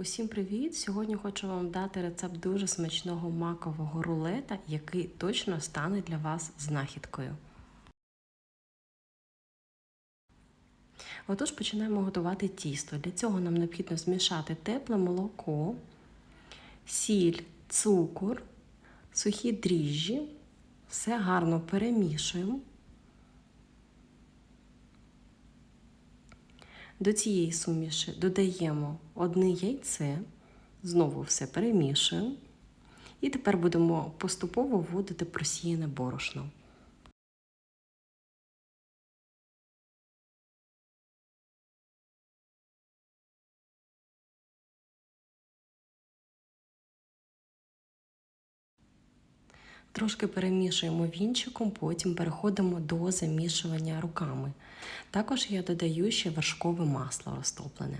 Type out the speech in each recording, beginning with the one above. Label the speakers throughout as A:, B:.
A: Усім привіт! Сьогодні хочу вам дати рецепт дуже смачного макового рулета, який точно стане для вас знахідкою. Отож, починаємо готувати тісто. Для цього нам необхідно змішати тепле молоко, сіль, цукор, сухі дріжджі. Все гарно перемішуємо. До цієї суміші додаємо одне яйце, знову все перемішуємо. І тепер будемо поступово вводити просіяне борошно. Трошки перемішуємо вінчиком, потім переходимо до замішування руками. Також я додаю ще вершкове масло розтоплене.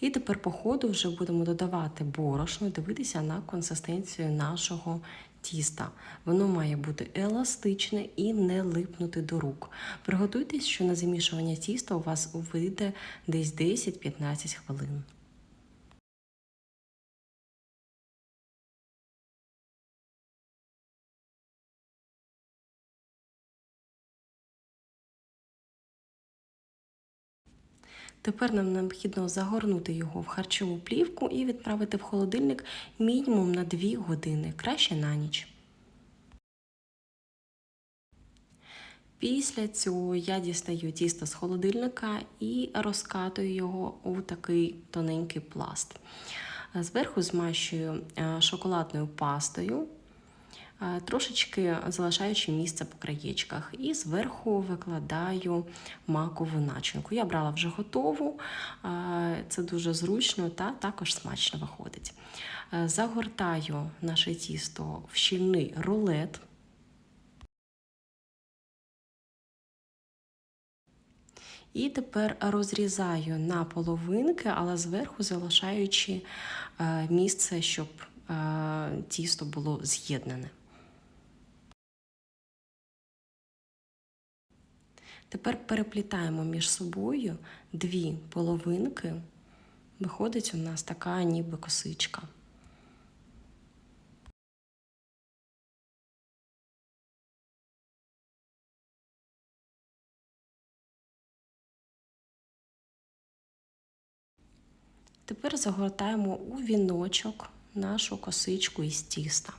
A: І тепер, по ходу, вже будемо додавати борошно, дивитися на консистенцію нашого тіста. Воно має бути еластичне і не липнути до рук. Приготуйтесь, що на замішування тіста у вас вийде десь 10-15 хвилин. Тепер нам необхідно загорнути його в харчову плівку і відправити в холодильник мінімум на 2 години, краще на ніч. Після цього я дістаю тісто з холодильника і розкатую його у такий тоненький пласт. Зверху змащую е, шоколадною пастою. Е, трошечки залишаючи місце по краєчках, і зверху викладаю макову начинку. Я брала вже готову, е, це дуже зручно та також смачно виходить. Е, загортаю наше тісто в щільний рулет. І тепер розрізаю на половинки, але зверху залишаючи місце, щоб тісто було з'єднане. Тепер переплітаємо між собою дві половинки, виходить у нас така ніби косичка. Тепер загортаємо у віночок нашу косичку із тіста.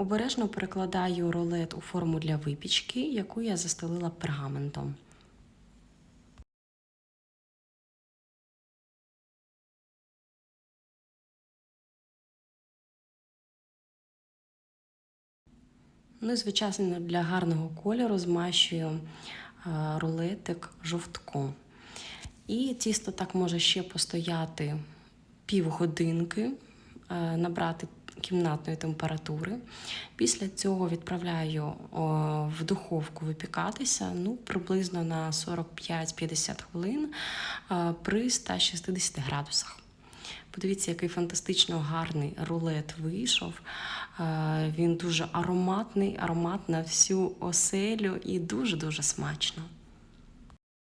A: Обережно перекладаю рулет у форму для випічки, яку я застелила пергаментом. Ну і, звичайно, для гарного кольору змащую рулетик жовтком. І тісто так може ще постояти півгодинки, набрати кімнатної температури. Після цього відправляю в духовку випікатися ну, приблизно на 45-50 хвилин при 160 градусах. Подивіться, який фантастично гарний рулет вийшов. Він дуже ароматний, аромат на всю оселю і дуже-дуже смачно.